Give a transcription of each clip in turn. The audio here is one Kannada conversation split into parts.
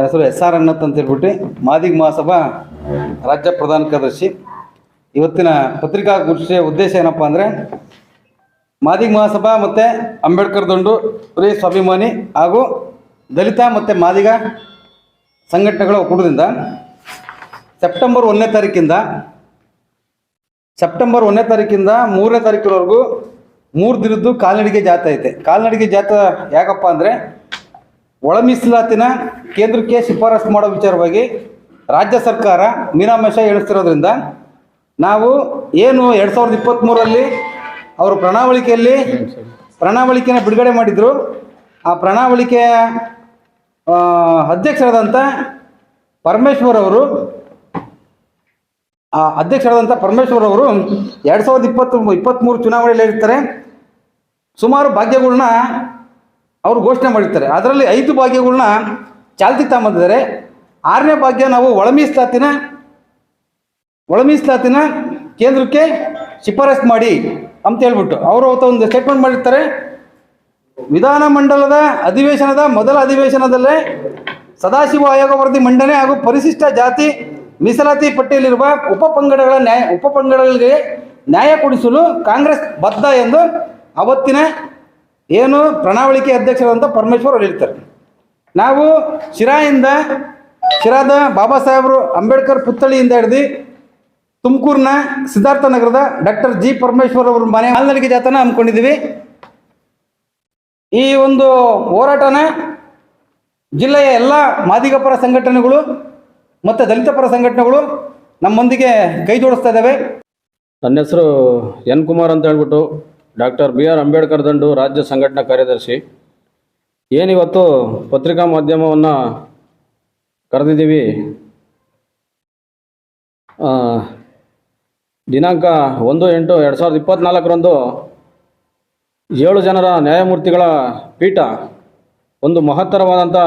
ಹೆಸರು ಎಸ್ ಆರ್ ಅಣ್ಣತ್ ಅಂತ ಹೇಳ್ಬಿಟ್ಟು ಮಾದಿಗ ಮಹಾಸಭಾ ರಾಜ್ಯ ಪ್ರಧಾನ ಕಾರ್ಯದರ್ಶಿ. ಇವತ್ತಿನ ಪತ್ರಿಕಾಗೋಷ್ಠಿಯ ಉದ್ದೇಶ ಏನಪ್ಪ ಅಂದರೆ ಮಾದಿಗ ಮಹಾಸಭಾ ಮತ್ತು ಅಂಬೇಡ್ಕರ್ ದಂಡು ಪ್ರಿಯ ಸ್ವಾಭಿಮಾನಿ ಹಾಗೂ ದಲಿತ ಮತ್ತು ಮಾದಿಗ ಸಂಘಟನೆಗಳ ಒಕ್ಕೂಟದಿಂದ ಸೆಪ್ಟೆಂಬರ್ ಒಂದನೇ ತಾರೀಕಿಂದ ಸೆಪ್ಟೆಂಬರ್ ಒಂದನೇ ತಾರೀಕಿಂದ ಮೂರನೇ ತಾರೀಕಿನವರೆಗೂ ಮೂರು ದಿನದ್ದು ಕಾಲ್ನಡಿಗೆ ಜಾತ್ರೆ ಐತೆ. ಕಾಲ್ನಡಿಗೆ ಜಾತ್ರೆ ಯಾಕಪ್ಪ ಅಂದರೆ ಒಳ ಮೀಸಲಾತಿನ ಕೇಂದ್ರಕ್ಕೆ ಶಿಫಾರಸು ಮಾಡೋ ವಿಚಾರವಾಗಿ ರಾಜ್ಯ ಸರ್ಕಾರ ಮೀನಾಮೇಷ ಎಣಿಸ್ತಿರೋದ್ರಿಂದ ನಾವು ಏನು ಎರಡು ಸಾವಿರದ ಇಪ್ಪತ್ತ್ಮೂರರಲ್ಲಿ ಅವರು ಪ್ರಣಾವಳಿಕೆಯಲ್ಲಿ ಪ್ರಣಾವಳಿಕೆನ ಬಿಡುಗಡೆ ಮಾಡಿದರು. ಆ ಪ್ರಣಾವಳಿಕೆಯ ಅಧ್ಯಕ್ಷರಾದಂಥ ಪರಮೇಶ್ವರ್ ಅವರು, ಆ ಅಧ್ಯಕ್ಷರಾದಂಥ ಪರಮೇಶ್ವರ್ ಅವರು ಎರಡು ಸಾವಿರದ ಇಪ್ಪತ್ತು ಇಪ್ಪತ್ತ್ಮೂರು ಚುನಾವಣೆಯಲ್ಲಿ ಇರ್ತಾರೆ ಸುಮಾರು ಭಾಗ್ಯಗಳನ್ನ ಅವರು ಘೋಷಣೆ ಮಾಡಿರ್ತಾರೆ. ಅದರಲ್ಲಿ ಐದು ಭಾಗ್ಯಗಳನ್ನ ಚಾಲ್ತಿ ತಗೊಂಬಂದಿದ್ದಾರೆ. ಆರನೇ ಭಾಗ್ಯ ನಾವು ಒಳ ಮೀಸಲಾತಿನ ಒಳ ಮೀಸಲಾತಿನ ಕೇಂದ್ರಕ್ಕೆ ಶಿಫಾರಸು ಮಾಡಿ ಅಂತ ಹೇಳ್ಬಿಟ್ಟು ಅವರು ಅವತ್ತು ಒಂದು ಸ್ಟೇಟ್ಮೆಂಟ್ ಮಾಡಿರ್ತಾರೆ. ವಿಧಾನಮಂಡಲದ ಅಧಿವೇಶನದ ಮೊದಲ ಅಧಿವೇಶನದಲ್ಲೇ ಸದಾಶಿವ ಆಯೋಗ ವರದಿ ಮಂಡನೆ ಹಾಗೂ ಪರಿಶಿಷ್ಟ ಜಾತಿ ಮೀಸಲಾತಿ ಪಟ್ಟಿಯಲ್ಲಿರುವ ಉಪಪಂಗಡಗಳ ನ್ಯಾಯ ಉಪಪಂಗಡಗಳಿಗೆ ನ್ಯಾಯ ಕೊಡಿಸಲು ಕಾಂಗ್ರೆಸ್ ಬದ್ಧ ಎಂದು ಅವತ್ತಿನ ಏನು ಪ್ರಣಾವಳಿಕೆ ಅಧ್ಯಕ್ಷರಾದಂಥ ಪರಮೇಶ್ವರ್ ಅವರು ಇರ್ತಾರೆ ನಾವು ಶಿರಾಯಿಂದ, ಶಿರಾದ ಬಾಬಾ ಸಾಹೇಬರು ಅಂಬೇಡ್ಕರ್ ಪುತ್ಥಳಿಯಿಂದ ಹಿಡ್ದು ತುಮಕೂರಿನ ಸಿದ್ಧಾರ್ಥ ನಗರದ ಡಾಕ್ಟರ್ ಜಿ ಪರಮೇಶ್ವರ್ ಅವ್ರ ಮನೆ ಮಾಲ್ನಡಿಗೆ ಜಾತನ ಹಮ್ಮಿಕೊಂಡಿದ್ದೀವಿ. ಈ ಒಂದು ಹೋರಾಟನ ಜಿಲ್ಲೆಯ ಎಲ್ಲ ಮಾದಿಗ ಪರ ಸಂಘಟನೆಗಳು ಮತ್ತು ದಲಿತ ಪರ ಸಂಘಟನೆಗಳು ನಮ್ಮೊಂದಿಗೆ ಕೈ ಜೋಡಿಸ್ತಾ ಇದ್ದಾವೆ. ನನ್ನ ಹೆಸರು ಎನ್ ಕುಮಾರ್ ಅಂತ ಹೇಳ್ಬಿಟ್ಟು ಡಾಕ್ಟರ್ ಬಿ ಆರ್ ಅಂಬೇಡ್ಕರ್ ದಂಡು ರಾಜ್ಯ ಸಂಘಟನಾ ಕಾರ್ಯದರ್ಶಿ. ಏನಿವತ್ತು ಪತ್ರಿಕಾ ಮಾಧ್ಯಮವನ್ನು ಕರೆದಿದ್ದೀವಿ. ದಿನಾಂಕ ಒಂದು ಎಂಟು ಎರಡು ಸಾವಿರದ ಇಪ್ಪತ್ತ್ನಾಲ್ಕರಂದು ಏಳು ಜನರ ನ್ಯಾಯಮೂರ್ತಿಗಳ ಪೀಠ ಒಂದು ಮಹತ್ತರವಾದಂಥ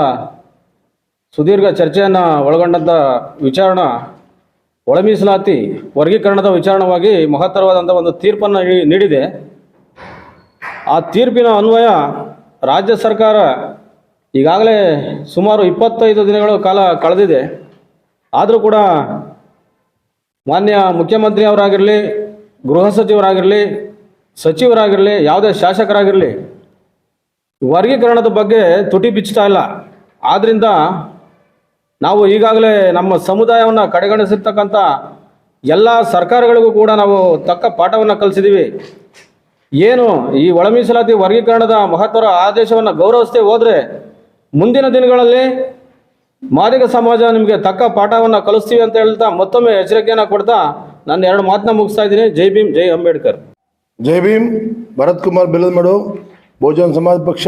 ಸುದೀರ್ಘ ಚರ್ಚೆಯನ್ನು ಒಳಗೊಂಡಂಥ ವಿಚಾರಣ ಒಳಮೀಸಲಾತಿ ವರ್ಗೀಕರಣದ ವಿಚಾರಣವಾಗಿ ಮಹತ್ತರವಾದಂಥ ಒಂದು ತೀರ್ಪನ್ನು ನೀಡಿದೆ. ಆ ತೀರ್ಪಿನ ಅನ್ವಯ ರಾಜ್ಯ ಸರ್ಕಾರ ಈಗಾಗಲೇ ಸುಮಾರು ಇಪ್ಪತ್ತೈದು ದಿನಗಳ ಕಾಲ ಕಳೆದಿದೆ. ಆದರೂ ಕೂಡ ಮಾನ್ಯ ಮುಖ್ಯಮಂತ್ರಿಯವರಾಗಿರಲಿ ಗೃಹ ಸಚಿವರಾಗಿರಲಿ ಸಚಿವರಾಗಿರಲಿ, ಯಾವುದೇ ಶಾಸಕರಾಗಿರಲಿ, ವರ್ಗೀಕರಣದ ಬಗ್ಗೆ ತುಟಿ ಬಿಚ್ಚುತ್ತಾ ಇಲ್ಲ. ಆದ್ದರಿಂದ ನಾವು ಈಗಾಗಲೇ ನಮ್ಮ ಸಮುದಾಯವನ್ನು ಕಡೆಗಣಿಸಿರ್ತಕ್ಕಂಥ ಎಲ್ಲ ಸರ್ಕಾರಗಳಿಗೂ ಕೂಡ ನಾವು ತಕ್ಕ ಪಾಠವನ್ನು ಕಲಿಸಿದ್ದೀವಿ ಏನು ಈ ಒಳ ಮೀಸಲಾತಿ ವರ್ಗೀಕರಣದ ಮಹತ್ವರ ಆದೇಶವನ್ನು ಗೌರವಿಸದೆ ಹೋದರೆ ಮುಂದಿನ ದಿನಗಳಲ್ಲಿ ಮಾದಿಗ ಸಮಾಜ ನಿಮಗೆ ತಕ್ಕ ಪಾಠವನ್ನು ಕಲಿಸ್ತೀವಿ ಅಂತ ಹೇಳ್ತಾ ಮತ್ತೊಮ್ಮೆ ಎಚ್ಚರಿಕೆಯನ್ನು ಕೊಡ್ತಾ ನಾನು ಎರಡು ಮಾತನ್ನ ಮುಗಿಸ್ತಾ ಇದ್ದೀನಿ. ಜೈ ಭೀಮ್, ಜೈ ಅಂಬೇಡ್ಕರ್. ಜೈ ಭೀಮ್. ಭರತ್ ಕುಮಾರ್ ಬೆಲ್ಲದಮಡು ಬಹುಜನ ಸಮಾಜ ಪಕ್ಷ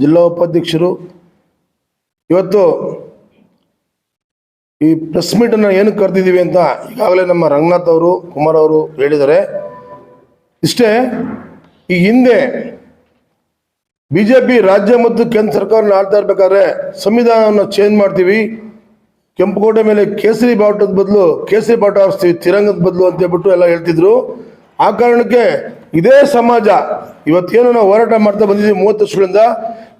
ಜಿಲ್ಲಾ ಉಪಾಧ್ಯಕ್ಷರು. ಇವತ್ತು ಈ ಪ್ರೆಸ್ ಮೀಟನ್ನು ಏನು ಕರೆದಿದ್ದೀವಿ ಅಂತ ಈಗಾಗಲೇ ನಮ್ಮ ರಂಗನಾಥ್ ಅವರು, ಕುಮಾರ್ ಅವರು ಹೇಳಿದ್ದಾರೆ. ಇಷ್ಟೇ ಈ ಹಿಂದೆ ಬಿ ಜೆ ಪಿ ರಾಜ್ಯ ಮತ್ತು ಕೇಂದ್ರ ಸರ್ಕಾರ ಆಳ್ತಾ ಇರ್ಬೇಕಾದ್ರೆ ಸಂವಿಧಾನವನ್ನು ಚೇಂಜ್ ಮಾಡ್ತೀವಿ. ಕೆಂಪುಕೋಟೆ ಮೇಲೆ ಕೇಸರಿ ಬಾವುಟದ ಬದಲು ಕೇಸರಿ ಬಾವುಟ ಹಾರಿಸ್ತೀವಿ, ತಿರಂಗದ ಬದಲು ಅಂತ ಹೇಳ್ಬಿಟ್ಟು ಎಲ್ಲ ಹೇಳ್ತಿದ್ರು. ಆ ಕಾರಣಕ್ಕೆ ಇದೇ ಸಮಾಜ, ಇವತ್ತೇನು ನಾವು ಹೋರಾಟ ಮಾಡ್ತಾ ಬಂದಿದ್ದೀವಿ ಮೂವತ್ತು ವರ್ಷಗಳಿಂದ,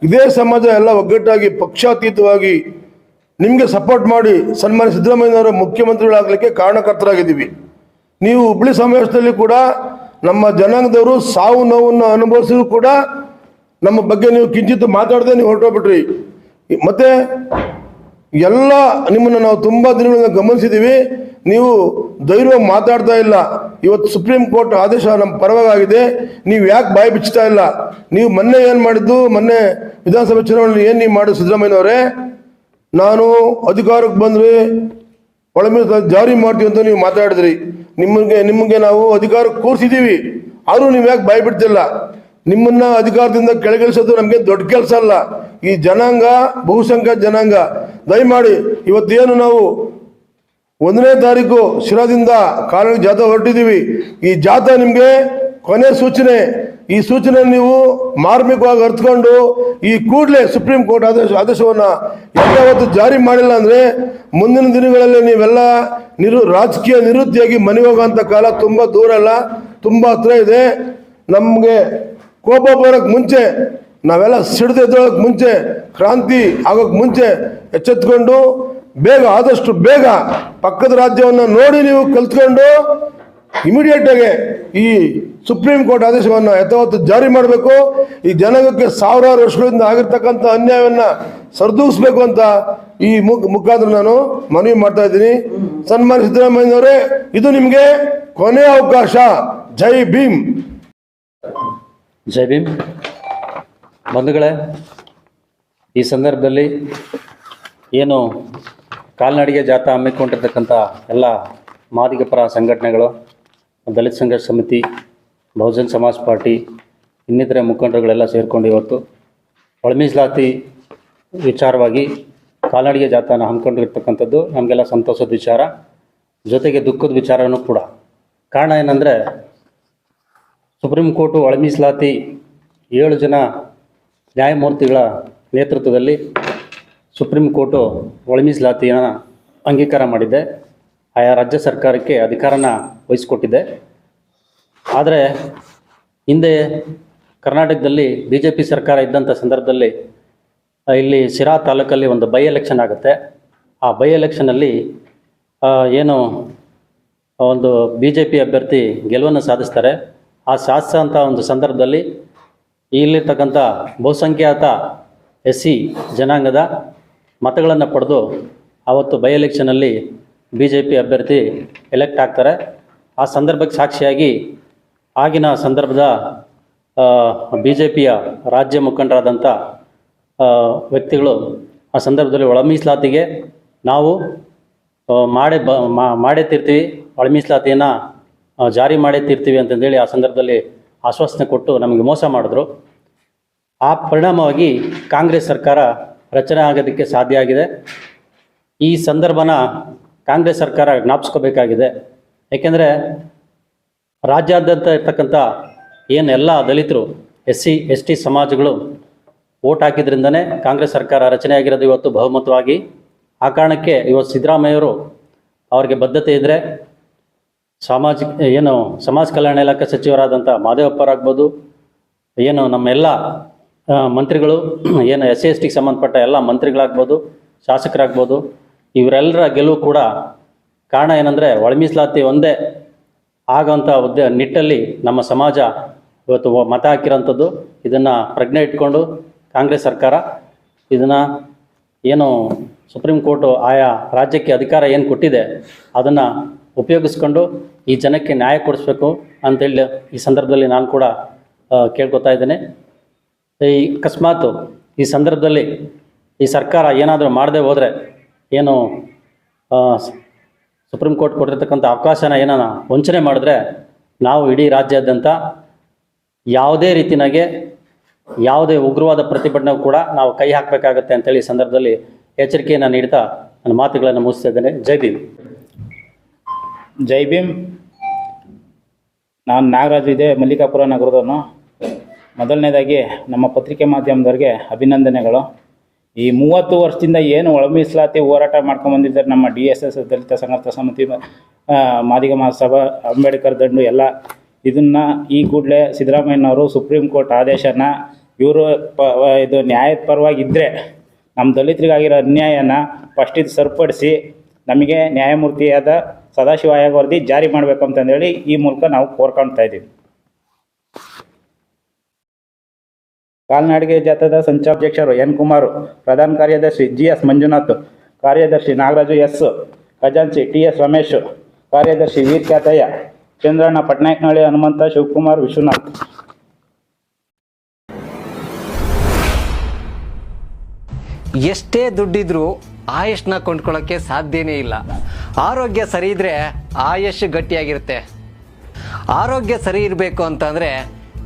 ಇದೇ ಸಮಾಜ ಎಲ್ಲ ಒಗ್ಗಟ್ಟಾಗಿ, ಪಕ್ಷಾತೀತವಾಗಿ ನಿಮಗೆ ಸಪೋರ್ಟ್ ಮಾಡಿ ಸನ್ಮಾನ್ಯ ಸಿದ್ದರಾಮಯ್ಯನವರ ಮುಖ್ಯಮಂತ್ರಿಗಳಾಗಲಿಕ್ಕೆ ಕಾರಣಕರ್ತರಾಗಿದ್ದೀವಿ. ನೀವು ಹುಬ್ಳಿ ಸಮಾವೇಶದಲ್ಲಿ ಕೂಡ ನಮ್ಮ ಜನಾಂಗದವರು ಸಾವು ನೋವನ್ನು ಅನುಭವಿಸಿದ್ರು ಕೂಡ ನಮ್ಮ ಬಗ್ಗೆ ನೀವು ಕಿಂಚಿತ್ತು ಮಾತಾಡದೆ ನೀವು ಹೊರಟೋಗ್ಬಿಟ್ರಿ. ಮತ್ತೆ ಎಲ್ಲ ನಿಮ್ಮನ್ನು ನಾವು ತುಂಬ ದಿನಗಳಿಂದ ಗಮನಿಸಿದ್ದೀವಿ. ನೀವು ಧೈರ್ಯ ಮಾತಾಡ್ತಾ ಇಲ್ಲ. ಇವತ್ತು ಸುಪ್ರೀಂ ಕೋರ್ಟ್ ಆದೇಶ ನಮ್ಮ ಪರವಾಗಿದೆ. ನೀವು ಯಾಕೆ ಬಾಯಿ ಬಿಚ್ಚುತ್ತಾ ಇಲ್ಲ? ನೀವು ಮೊನ್ನೆ ಏನು ಮಾಡಿದ್ದು? ಮೊನ್ನೆ ವಿಧಾನಸಭೆ ಚುನಾವಣೆಯಲ್ಲಿ ಏನು ನೀವು ಮಾಡಿದ್ರು ಸಿದ್ದರಾಮಯ್ಯನವರೇ? ನಾನು ಅಧಿಕಾರಕ್ಕೆ ಬಂದ್ರೆ ಒಳ ಮೀಸಲಾತಿ ಜಾರಿ ಮಾಡ್ತೀವಿ ಅಂತ ನೀವು ಮಾತಾಡಿದ್ರಿ. ನಿಮಗೆ ನಿಮಗೆ ನಾವು ಅಧಿಕಾರ ಕೂರಿಸಿದ್ದೀವಿ ಆದರೂ ನೀವು ಯಾಕೆ ಭಯಬಿಡ್ತಿಲ್ಲ ಬಿಡ್ತಿಲ್ಲ ನಿಮ್ಮನ್ನ ಅಧಿಕಾರದಿಂದ ಕೆಳಗಿಳಿಸೋದು ನಮಗೆ ದೊಡ್ಡ ಕೆಲಸ ಅಲ್ಲ. ಈ ಜನಾಂಗ ಬಹುಸಂಖ್ಯಾತ ಜನಾಂಗ. ದಯಮಾಡಿ ಇವತ್ತೇನು ನಾವು ಒಂದನೇ ತಾರೀಕು ಶಿರಾದಿಂದ ಕಾರಣ ಜಾಥಾ ಹೊರಟಿದ್ದೀವಿ ಈ ಜಾಥಾ ನಿಮಗೆ ಕೊನೆ ಸೂಚನೆ, ಈ ಸೂಚನೆ ನೀವು ಮಾರ್ಮಿಕವಾಗಿ ಅರ್ಥಕೊಂಡು ಈ ಕೂಡಲೇ ಸುಪ್ರೀಂ ಕೋರ್ಟ್ ಆದೇಶ ಆದೇಶವನ್ನು ಯಾವತ್ತು ಜಾರಿ ಮಾಡಿಲ್ಲ ಅಂದರೆ ಮುಂದಿನ ದಿನಗಳಲ್ಲಿ ನೀವೆಲ್ಲ ನಿರು ರಾಜಕೀಯ ನಿರುದ್ಯೋಗಿ ಮನೆ ಹೋಗುವಂಥ ಕಾಲ ತುಂಬ ದೂರ ಅಲ್ಲ, ತುಂಬ ಹತ್ರ ಇದೆ. ನಮಗೆ ಕೋಪ ಬರೋಕ್ಕೆ ಮುಂಚೆ, ನಾವೆಲ್ಲ ಸಿಡಿದು ಎದ್ದೋಳಕ್ಕೆ ಮುಂಚೆ, ಕ್ರಾಂತಿ ಆಗೋಕ್ಕೆ ಮುಂಚೆ ಎಚ್ಚೆತ್ಕೊಂಡು ಬೇಗ, ಆದಷ್ಟು ಬೇಗ ಪಕ್ಕದ ರಾಜ್ಯವನ್ನು ನೋಡಿ ನೀವು ಕಲ್ತ್ಕೊಂಡು ಇಮಿಡಿಯೇಟ್ ಆಗಿ ಈ ಸುಪ್ರೀಂ ಕೋರ್ಟ್ ಆದೇಶವನ್ನು ಯಥಾವತ್ತು ಜಾರಿ ಮಾಡಬೇಕು. ಈ ಜನಗಕ್ಕೆ ಸಾವಿರಾರು ವರ್ಷಗಳಿಂದ ಆಗಿರ್ತಕ್ಕಂಥ ಅನ್ಯಾಯವನ್ನ ಸರಿದೂಗಿಸ್ಬೇಕು ಅಂತ ಈ ಮುಖ, ಮುಖಾಂತರ ನಾನು ಮನವಿ ಮಾಡ್ತಾ ಇದ್ದೀನಿ. ಸನ್ಮಾನ್ಯ ಸಿದ್ದರಾಮಯ್ಯನವರೇ, ಇದು ನಿಮಗೆ ಕೊನೆಯ ಅವಕಾಶ. ಜೈ ಭೀಮ್. ಜೈ ಭೀಮ್. ಬಂಧುಗಳೇ, ಈ ಸಂದರ್ಭದಲ್ಲಿ ಏನು ಕಾಲ್ನಡಿಗೆ ಜಾಥಾ ಹಮ್ಮಿಕೊಂಡಿರ್ತಕ್ಕಂಥ ಎಲ್ಲ ಮಾದಿಗ ಪರ ಸಂಘಟನೆಗಳು ದಲಿತ ಸಂಘರ್ಷ ಸಮಿತಿ, ಬಹುಜನ್ ಸಮಾಜ್ ಪಾರ್ಟಿ, ಇನ್ನಿತರ ಮುಖಂಡರುಗಳೆಲ್ಲ ಸೇರಿಕೊಂಡು ಇವತ್ತು ಒಳಮೀಸಲಾತಿ ವಿಚಾರವಾಗಿ ಕಾಲ್ನಡಿಗೆ ಜಾಥಾನ ಹಮ್ಮಿಕೊಂಡಿರ್ತಕ್ಕಂಥದ್ದು ನಮಗೆಲ್ಲ ಸಂತೋಷದ ವಿಚಾರ. ಜೊತೆಗೆ ದುಃಖದ ವಿಚಾರನೂ ಕೂಡ. ಕಾರಣ ಏನಂದರೆ, ಸುಪ್ರೀಂ ಕೋರ್ಟು ಒಳಮೀಸಲಾತಿ ಏಳು ಜನ ನ್ಯಾಯಮೂರ್ತಿಗಳ ನೇತೃತ್ವದಲ್ಲಿ ಸುಪ್ರೀಂ ಕೋರ್ಟು ಒಳಮೀಸಲಾತಿಯನ್ನು ಅಂಗೀಕಾರ ಮಾಡಿದೆ. ಆಯಾ ರಾಜ್ಯ ಸರ್ಕಾರಕ್ಕೆ ಅಧಿಕಾರನ ವಹಿಸಿಕೊಟ್ಟಿದೆ. ಆದರೆ ಹಿಂದೆ ಕರ್ನಾಟಕದಲ್ಲಿ ಬಿ ಜೆ ಪಿ ಸರ್ಕಾರ ಇದ್ದಂಥ ಸಂದರ್ಭದಲ್ಲಿ ಇಲ್ಲಿ ಸಿರಾ ತಾಲೂಕಲ್ಲಿ ಒಂದು ಬೈ ಎಲೆಕ್ಷನ್ ಆಗುತ್ತೆ. ಆ ಬೈ ಎಲೆಕ್ಷನಲ್ಲಿ ಏನು ಒಂದು ಬಿ ಜೆ ಪಿ ಅಭ್ಯರ್ಥಿ ಗೆಲುವನ್ನು ಸಾಧಿಸ್ತಾರೆ. ಆ ಸಾಧಿಸೋಂಥ ಒಂದು ಸಂದರ್ಭದಲ್ಲಿ ಇಲ್ಲಿರ್ತಕ್ಕಂಥ ಬಹುಸಂಖ್ಯಾತ ಎಸ್ ಸಿ ಜನಾಂಗದ ಮತಗಳನ್ನು ಪಡೆದು ಆವತ್ತು ಬೈ ಎಲೆಕ್ಷನಲ್ಲಿ ಬಿ ಜೆ ಪಿ ಅಭ್ಯರ್ಥಿ ಎಲೆಕ್ಟ್ ಆಗ್ತಾರೆ. ಆ ಸಂದರ್ಭಕ್ಕೆ ಸಾಕ್ಷಿಯಾಗಿ ಆಗಿನ ಸಂದರ್ಭದ ಬಿ ಜೆ ಪಿಯ ರಾಜ್ಯ ಮುಖಂಡರಾದಂಥ ವ್ಯಕ್ತಿಗಳು ಆ ಸಂದರ್ಭದಲ್ಲಿ ಒಳಮೀಸಲಾತಿಗೆ ನಾವು ಮಾಡೇ ಬ ಮಾಡೇ ತೀರ್ತೀವಿ ಒಳ ಮೀಸಲಾತಿಯನ್ನು ಜಾರಿ ಮಾಡೇ ತೀರ್ತೀವಿ ಅಂತಂದೇಳಿ ಆ ಸಂದರ್ಭದಲ್ಲಿ ಆಶ್ವಾಸನೆ ಕೊಟ್ಟು ನಮಗೆ ಮೋಸ ಮಾಡಿದ್ರು. ಆ ಪರಿಣಾಮವಾಗಿ ಕಾಂಗ್ರೆಸ್ ಸರ್ಕಾರ ರಚನೆ ಆಗೋದಕ್ಕೆ ಸಾಧ್ಯ ಆಗಿದೆ. ಈ ಸಂದರ್ಭನ ಕಾಂಗ್ರೆಸ್ ಸರ್ಕಾರ ಜ್ಞಾಪಿಸ್ಕೋಬೇಕಾಗಿದೆ. ಏಕೆಂದರೆ ರಾಜ್ಯಾದ್ಯಂತ ಇರ್ತಕ್ಕಂಥ ಏನು ಎಲ್ಲ ದಲಿತರು ಎಸ್ ಸಿ ಎಸ್ ಟಿ ಸಮಾಜಗಳು ಓಟ್ ಹಾಕಿದ್ರಿಂದನೇ ಕಾಂಗ್ರೆಸ್ ಸರ್ಕಾರ ರಚನೆಯಾಗಿರೋದು ಇವತ್ತು ಬಹುಮತವಾಗಿ. ಆ ಕಾರಣಕ್ಕೆ ಇವತ್ತು ಸಿದ್ದರಾಮಯ್ಯವರು ಅವರಿಗೆ ಬದ್ಧತೆ ಇದ್ದರೆ ಸಾಮಾಜಿಕ, ಏನು ಸಮಾಜ ಕಲ್ಯಾಣ ಇಲಾಖೆ ಸಚಿವರಾದಂಥ ಮಾದೇವಪ್ಪರಾಗ್ಬೋದು ಏನು ನಮ್ಮೆಲ್ಲ ಮಂತ್ರಿಗಳು, ಏನು ಎಸ್ ಸಿ ಎಸ್ ಟಿಗೆ ಸಂಬಂಧಪಟ್ಟ ಎಲ್ಲ ಮಂತ್ರಿಗಳಾಗ್ಬೋದು, ಶಾಸಕರಾಗ್ಬೋದು ಇವರೆಲ್ಲರ ಗೆಲುವು ಕೂಡ ಕಾರಣ ಏನಂದರೆ ಒಳ ಮೀಸಲಾತಿ ಒಂದೇ ಆಗೋಂಥ ಉದ್ದ ನಿಟ್ಟಲ್ಲಿ ನಮ್ಮ ಸಮಾಜ ಇವತ್ತು ಮತ ಹಾಕಿರೋಂಥದ್ದು ಇದನ್ನು ಪ್ರಜ್ಞೆ ಇಟ್ಕೊಂಡು ಕಾಂಗ್ರೆಸ್ ಸರ್ಕಾರ ಇದನ್ನು ಏನು ಸುಪ್ರೀಂ ಕೋರ್ಟು ಆಯಾ ರಾಜ್ಯಕ್ಕೆ ಅಧಿಕಾರ ಏನು ಕೊಟ್ಟಿದೆ ಅದನ್ನು ಉಪಯೋಗಿಸ್ಕೊಂಡು ಈ ಜನಕ್ಕೆ ನ್ಯಾಯ ಕೊಡಿಸ್ಬೇಕು ಅಂತೇಳಿ ಈ ಸಂದರ್ಭದಲ್ಲಿ ನಾನು ಕೂಡ ಕೇಳ್ಕೊತಾ ಇದ್ದೇನೆ. ಈ ಅಕಸ್ಮಾತು ಈ ಸಂದರ್ಭದಲ್ಲಿ ಈ ಸರ್ಕಾರ ಏನಾದರೂ ಮಾಡದೆ ಹೋದರೆ ಏನು ಸುಪ್ರೀಂ ಕೋರ್ಟ್ ಕೊಟ್ಟಿರ್ತಕ್ಕಂಥ ಅವಕಾಶನ ಏನಾನ ವಂಚನೆ ಮಾಡಿದ್ರೆ ನಾವು ಇಡೀ ರಾಜ್ಯಾದ್ಯಂತ ಯಾವುದೇ ರೀತಿನಾಗೆ ಯಾವುದೇ ಉಗ್ರವಾದ ಪ್ರತಿಭಟನೆ ಕೂಡ ನಾವು ಕೈ ಹಾಕಬೇಕಾಗತ್ತೆ ಅಂತೇಳಿ ಸಂದರ್ಭದಲ್ಲಿ ಎಚ್ಚರಿಕೆಯನ್ನು ನೀಡ್ತಾ ನನ್ನ ಮಾತುಗಳನ್ನು ಮುಗಿಸ್ತಾ ಇದ್ದೇನೆ. ಜೈ ಭೀಮ್. ಜೈ ಭೀಮ್. ನಾನು ನಾಗರಾಜ್ ಇದೆ, ಮಲ್ಲಿಕಾಪುರ ನಗರದವನು. ಮೊದಲನೇದಾಗಿ ನಮ್ಮ ಪತ್ರಿಕೆ ಮಾಧ್ಯಮದವ್ರಿಗೆ ಅಭಿನಂದನೆಗಳು. ಈ ಮೂವತ್ತು ವರ್ಷದಿಂದ ಏನು ಒಳ ಮೀಸಲಾತಿ ಹೋರಾಟ ಮಾಡ್ಕೊಂಬಂದಿದ್ದಾರೆ ನಮ್ಮ ಡಿ ಎಸ್ ಎಸ್, ದಲಿತ ಸಂಘರ್ಷ ಸಮಿತಿ ಮಾದಿಗ ಮಹಾಸಭಾ, ಅಂಬೇಡ್ಕರ್ ದಂಡು ಎಲ್ಲ. ಇದನ್ನು ಈ ಕೂಡಲೇ ಸಿದ್ದರಾಮಯ್ಯನವರು ಸುಪ್ರೀಂ ಕೋರ್ಟ್ ಆದೇಶನ ಇವರು ಪ, ಇದು ನ್ಯಾಯದ ಪರವಾಗಿದ್ದರೆ ನಮ್ಮ ದಲಿತರಿಗಾಗಿರೋ ಅನ್ಯಾಯನ ಫಸ್ಟ್ ಇದು ಸರಿಪಡಿಸಿ ನಮಗೆ ನ್ಯಾಯಮೂರ್ತಿಯಾದ ಸದಾಶಿವ ಆಯೋಗ ವರದಿ ಜಾರಿ ಮಾಡಬೇಕು ಅಂತಂದೇಳಿ ಈ ಮೂಲಕ ನಾವು ಕೋರ್ಕೊಳ್ತಾ ಇದ್ದೀವಿ. ಕಾಲ್ನಡಿಗೆ ಜಾಥಾದ ಸಂಚಾಧ್ಯಕ್ಷರು ಎನ್ ಕುಮಾರ್, ಪ್ರಧಾನ ಕಾರ್ಯದರ್ಶಿ ಜಿ ಎಸ್ ಮಂಜುನಾಥ್, ಕಾರ್ಯದರ್ಶಿ ನಾಗರಾಜು ಎಸ್, ಖಜಾಂಚಿ ಟಿ ಎಸ್ ರಮೇಶ್, ಕಾರ್ಯದರ್ಶಿ ವೀರ್ ಖ್ಯಾತಯ್ಯ, ಚಂದ್ರಣ್ಣ ಪಟ್ನಾಯಕನಹಳ್ಳಿ ಹನುಮಂತ ಶಿವಕುಮಾರ್ ವಿಶ್ವನಾಥ್. ಎಷ್ಟೇ ದುಡ್ಡಿದ್ರೂ ಆಯುಷ್ನ ಕೊಂಡ್ಕೊಳ್ಳೋಕ್ಕೆ ಸಾಧ್ಯನೇ ಇಲ್ಲ. ಆರೋಗ್ಯ ಸರಿ ಇದ್ರೆ ಆಯುಷ್ ಗಟ್ಟಿಯಾಗಿರುತ್ತೆ. ಆರೋಗ್ಯ ಸರಿ ಇರಬೇಕು ಅಂತಂದ್ರೆ